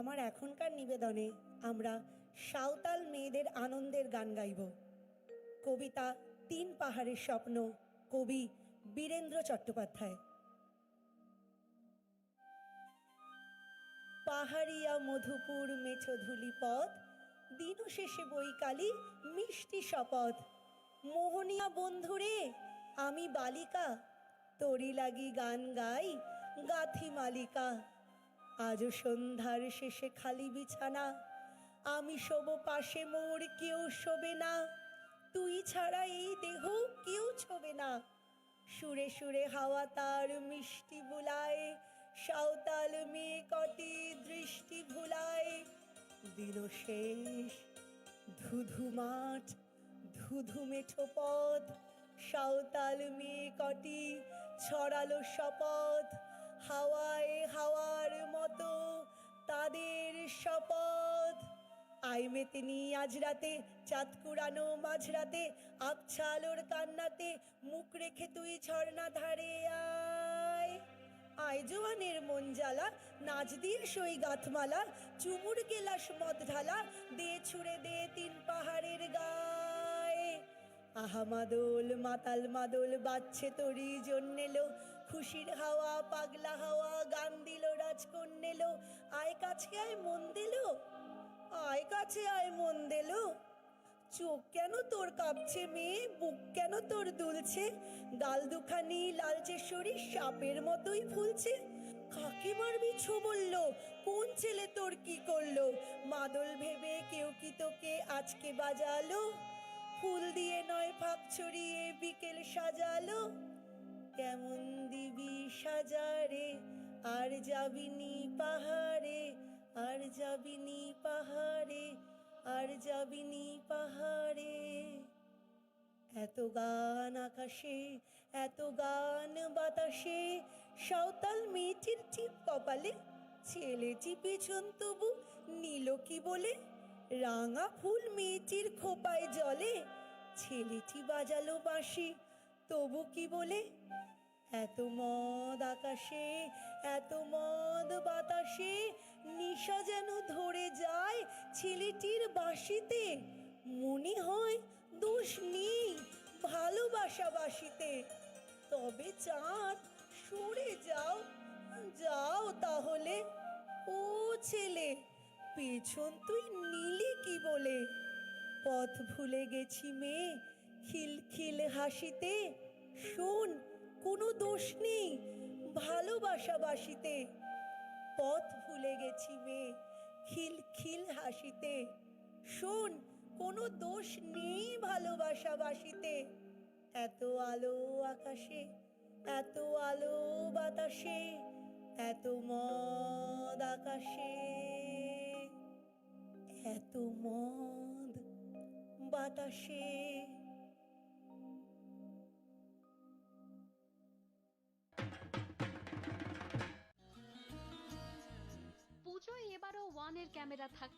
আমার এখনকার নিবেদনে আমরা সাঁওতাল মেয়েদের আনন্দের গান গাইব। কবিতা তিন পাহাড়ের স্বপ্ন, কবি বীরেন্দ্র চট্টোপাধ্যায়। পাহাড়িয়া মধুপুর মেছো ধুলি পথ, দিন শেষে বৈকালী মিষ্টি শপথ। মোহনিয়া বন্ধুরে, আমি বালিকা, তরি লাগি গান গাই গাথি মালিকা। আজও সন্ধ্যার শেষে খালি বিছানা। আমি শোব পাশে মোর, কেউ শোবে না। তুই ছাড়া এই দেহ কেউ ছোবে না। সুরে সুরে হাওয়া তার মিষ্টি বুলায়, সাঁওতাল মেয়ে কটি দৃষ্টি ভুলায়। দিন শেষ, ধুধু মাঠ, ধুধু মেঠো পথ, সাঁওতাল মেয়ে কটি ছড়ালো শপথ। হাওয়ায় হাওয়ার মতো তাদের শপথ। আই মেতেনি আজ রাতে চাঁদ কুড়ানো মাঝরাতে আবছালোর কান্নাতে মুখ রেখে তুই ঝর্ণা ধারে আয়। আয় জোয়ানের মন জ্বালা নাচ দিয়ে সই গাথমালা, চুমুর গেলাস মদ ঢালা, দে ছুড়ে দে তিন পাহাড়ের গায়ে। আহা মাদল, মাতাল মাদল বাচ্ছে তরি জন্মেলো খুশির হাওয়া, পাগলা হাওয়া, গান দিল রাজকন্যেলো আয় কাছে আয় মন দিলো, আয় কাছে আয় মন দিলো। চোখ কেন তোর কাঁপছে মেয়ে, বুক কেন তোর দুলছে? গাল দুখানি লালচে শরীর সাপের মতোই ফুলছে। কাকে মারবি ছো বলল কোন ছেলে তোর কি করল? মাদল ভেবে কেউ কি তোকে আজকে বাজালো? ফুল দিয়ে নয়, ফাঁক ছড়িয়ে বিকেল সাজালো। কেমন দিবি সাজারে? আর যাবিনি পাহাড়ে, আর যাবিনি পাহাড়ে, আর যাবিনি পাহাড়ে। এত গান আকাশে, এত গান বাতাসে, সাঁওতাল মেয়েটির টিপ কপালে, ছেলেটি পেছন তবু নীল কি বলে? রাঙা ফুল মেয়েটির খোপায় জলে, ছেলেটি বাজালো বাঁশি তবু কি বলে? এত মদ আকাশে, এত মদ বাতাসে, নিশা যেন ধরে যায় ছেলেটির বাঁশিতে। মনে হয় দোষ নেই ভালোবাসা বাসিতে তবে চাঁদ, সরে যাও যাও তাহলে। ও ছেলে, পেছন তুই নিলি কি বলে? পথ ভুলে গেছি মেয়ে খিলখিল হাসিতে, শোন, কোনো দোষ নেই, ভালোবাসা বাসিতে। পথ ভুলে গেছি মেয়ে খিলখিল হাসিতে, শোন, কোনো দোষ নেই ভালোবাসা বাসিতে। এত আলো আকাশে, এত আলো বাতাসে, এত মদ আকাশে, এত মদ বাতাসে। ওয়ানের ক্যামেরা থাকছে।